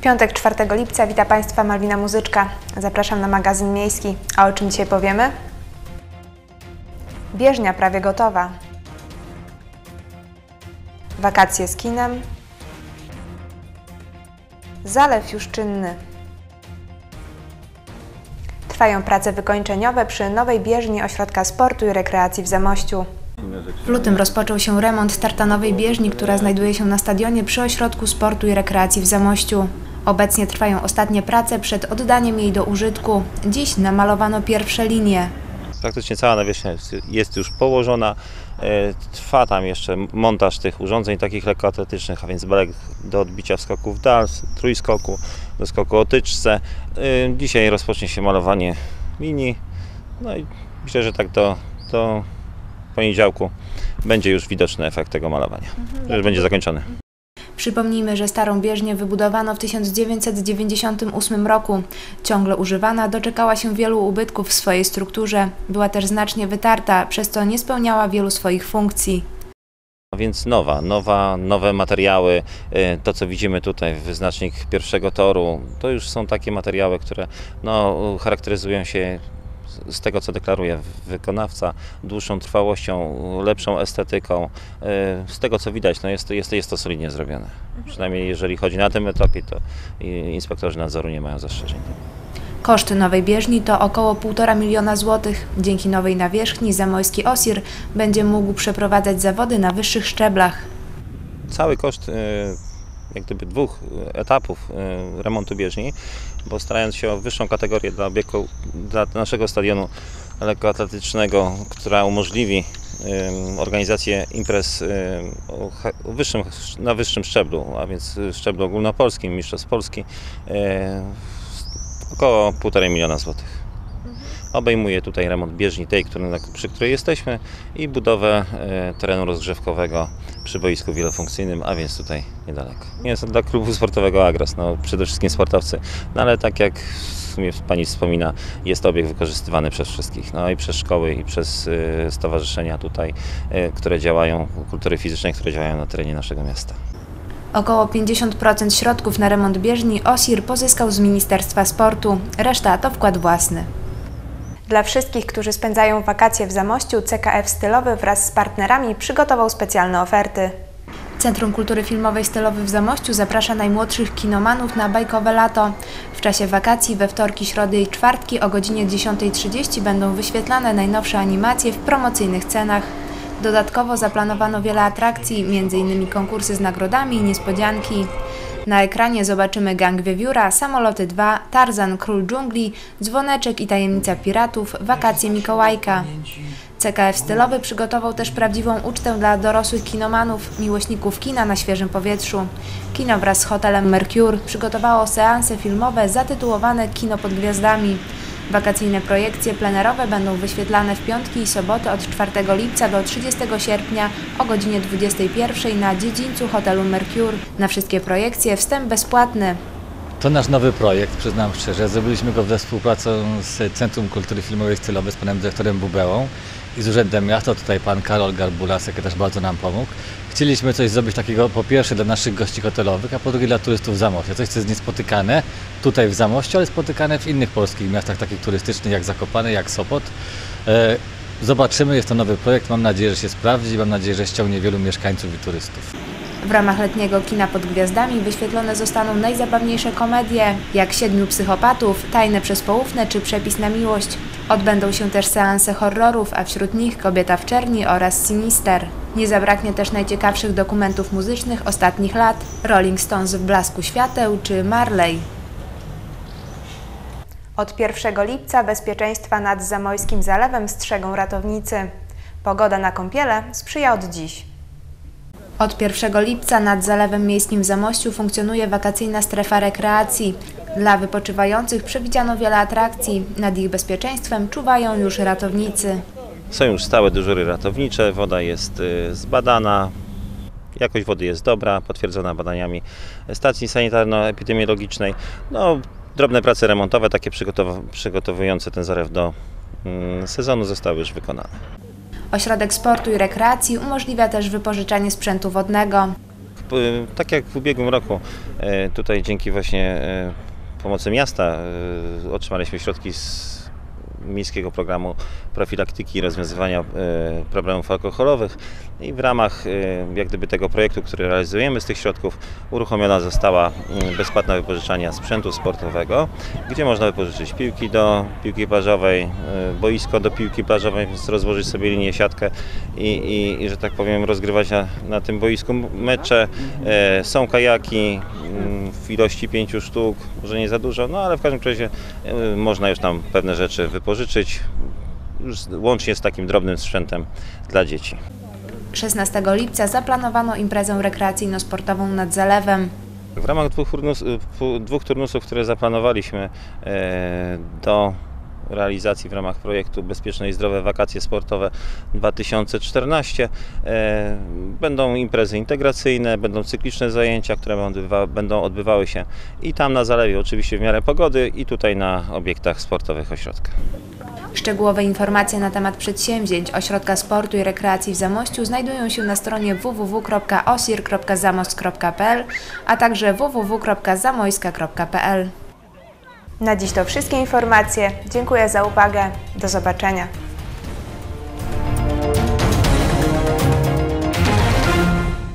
Piątek 4 lipca wita Państwa Malwina Muzyczka. Zapraszam na magazyn miejski. A o czym dzisiaj powiemy? Bieżnia prawie gotowa. Wakacje z kinem. Zalew już czynny. Trwają prace wykończeniowe przy nowej bieżni Ośrodka Sportu i Rekreacji w Zamościu. W lutym rozpoczął się remont tartanowej bieżni, która znajduje się na stadionie przy Ośrodku Sportu i Rekreacji w Zamościu. Obecnie trwają ostatnie prace przed oddaniem jej do użytku. Dziś namalowano pierwsze linie. Praktycznie cała nawierzchnia jest, już położona. E, Trwa tam jeszcze montaż tych urządzeń takich lekkoatletycznych, a więc belek do odbicia w skoku w dal, trójskoku, do skoku o tyczce. E, Dzisiaj rozpocznie się malowanie linii. No i myślę, że tak do, do poniedziałku będzie już widoczny efekt tego malowania, że już będzie zakończony. Przypomnijmy, że starą bieżnię wybudowano w 1998 roku. Ciągle używana, doczekała się wielu ubytków w swojej strukturze. Była też znacznie wytarta, przez co nie spełniała wielu swoich funkcji. A więc nowa, nowa, nowe materiały. E, To, co widzimy tutaj, wyznacznik pierwszego toru, to już są takie materiały, które no, charakteryzują się z- tego, co deklaruje wykonawca, dłuższą trwałością, lepszą estetyką. E, Z tego, co widać, no jest, to- jest, jest to solidnie zrobione. Przynajmniej jeżeli chodzi na tym etapie, to inspektorzy nadzoru nie mają zastrzeżeń. Koszt nowej bieżni to około 1,5 miliona złotych. Dzięki nowej nawierzchni Zamojski Osir będzie mógł przeprowadzać zawody na wyższych szczeblach. cały koszt e, jak gdyby dwóch etapów e, remontu bieżni, bo starając się o wyższą kategorię dla, obiegu, dla naszego stadionu lekkoatletycznego, która umożliwi organizację imprez wyższym, na wyższym szczeblu, a więc szczeblu ogólnopolskim, mistrzostw Polski, e, około 1,5 miliona złotych. Obejmuje tutaj remont bieżni tej, przy której jesteśmy i budowę e, terenu rozgrzewkowego przy boisku wielofunkcyjnym, a więc tutaj niedaleko. Jest to dla klubu sportowego Agros, no, przede wszystkim sportowcy, no ale tak jak w sumie Pani wspomina, jest obiekt wykorzystywany przez wszystkich, no i przez szkoły i przez e, stowarzyszenia tutaj, e, które działają, kultury fizycznej, które działają na terenie naszego miasta. Około 50% środków na remont bieżni Osir pozyskał z Ministerstwa Sportu, reszta to wkład własny. Dla wszystkich, którzy spędzają wakacje w Zamościu, CKF Stylowy wraz z partnerami przygotował specjalne oferty. Centrum Kultury Filmowej Stylowy w Zamościu zaprasza najmłodszych kinomanów na bajkowe lato. W czasie wakacji we wtorki, środy i czwartki o godzinie 10.30 będą wyświetlane najnowsze animacje w promocyjnych cenach. Dodatkowo zaplanowano wiele atrakcji, m.in. konkursy z nagrodami i niespodzianki. Na ekranie zobaczymy Gang Wiewióra, Samoloty 2, Tarzan, Król Dżungli, Dzwoneczek i Tajemnica Piratów, Wakacje Mikołajka. CKF Stylowy przygotował też prawdziwą ucztę dla dorosłych kinomanów, miłośników kina na świeżym powietrzu. Kino wraz z hotelem Mercure przygotowało seanse filmowe zatytułowane Kino pod gwiazdami. Wakacyjne projekcje plenerowe będą wyświetlane w piątki i soboty od 4 lipca do 30 sierpnia o godzinie 21 na dziedzińcu hotelu Mercure. Na wszystkie projekcje wstęp bezpłatny. To nasz nowy projekt, przyznam szczerze. Zrobiliśmy go we współpracy z Centrum Kultury Filmowej Stylowej, z panem dyrektorem Bubełą i z Urzędem Miasta. Tutaj pan Karol Garbula, sekretarz, bardzo nam pomógł. Chcieliśmy coś zrobić takiego po pierwsze dla naszych gości hotelowych, a po drugie dla turystów w Zamościu. Coś, co jest niespotykane tutaj w Zamościu, ale spotykane w innych polskich miastach, takich turystycznych jak Zakopane, jak Sopot. E, Zobaczymy, jest to nowy projekt. Mam nadzieję, że się sprawdzi. Mam nadzieję, że ściągnie wielu mieszkańców i turystów. W ramach letniego kina pod gwiazdami wyświetlone zostaną najzabawniejsze komedie, jak Siedmiu psychopatów, Tajne przez poufne czy Przepis na miłość. Odbędą się też seanse horrorów, a wśród nich Kobieta w czerni oraz Sinister. Nie zabraknie też najciekawszych dokumentów muzycznych ostatnich lat, Rolling Stones w blasku świateł czy Marley. Od 1 lipca bezpieczeństwa nad Zamojskim Zalewem strzegą ratownicy. Pogoda na kąpiele sprzyja od dziś. Od 1 lipca nad Zalewem Miejskim w Zamościu funkcjonuje wakacyjna strefa rekreacji. Dla wypoczywających przewidziano wiele atrakcji. Nad ich bezpieczeństwem czuwają już ratownicy. Są już stałe dyżury ratownicze, woda jest y, zbadana, jakość wody jest dobra, potwierdzona badaniami stacji sanitarno-epidemiologicznej. No, drobne prace remontowe, takie przygotow- przygotowujące ten zarew do mm, sezonu zostały już wykonane. Ośrodek Sportu i Rekreacji umożliwia też wypożyczanie sprzętu wodnego. p- tak jak w ubiegłym roku, e, tutaj dzięki właśnie e, pomocy miasta otrzymaliśmy środki z miejskiego programu profilaktyki i rozwiązywania e, problemów alkoholowych i w ramach e, jak gdyby tego projektu, który realizujemy z tych środków uruchomiona została mm, bezpłatna wypożyczalnia sprzętu sportowego, gdzie można wypożyczyć piłki do piłki plażowej, e, boisko do piłki plażowej, więc rozłożyć sobie linię siatkę i, i, i że tak powiem rozgrywać na, na tym boisku mecze. Są kajaki mm, w ilości pięciu sztuk, może nie za dużo, no ale w każdym razie można już tam pewne rzeczy wypożyczyć, z- łącznie z takim drobnym sprzętem dla dzieci. 16 lipca zaplanowano imprezę rekreacyjno-sportową nad zalewem. W ramach dwóch, turnus, dwóch turnusów, które zaplanowaliśmy e, do realizacji w ramach projektu Bezpieczne i Zdrowe Wakacje Sportowe 2014 e, będą imprezy integracyjne, będą cykliczne zajęcia, które będą odbywa, będą odbywały się i tam na zalewie, oczywiście w miarę pogody, i tutaj na obiektach sportowych ośrodka. Szczegółowe informacje na temat przedsięwzięć Ośrodka Sportu i Rekreacji w Zamościu znajdują się na stronie www.osir.zamost.pl, a także www.zamojska.pl. Na dziś to wszystkie informacje. Dziękuję za uwagę. Do zobaczenia.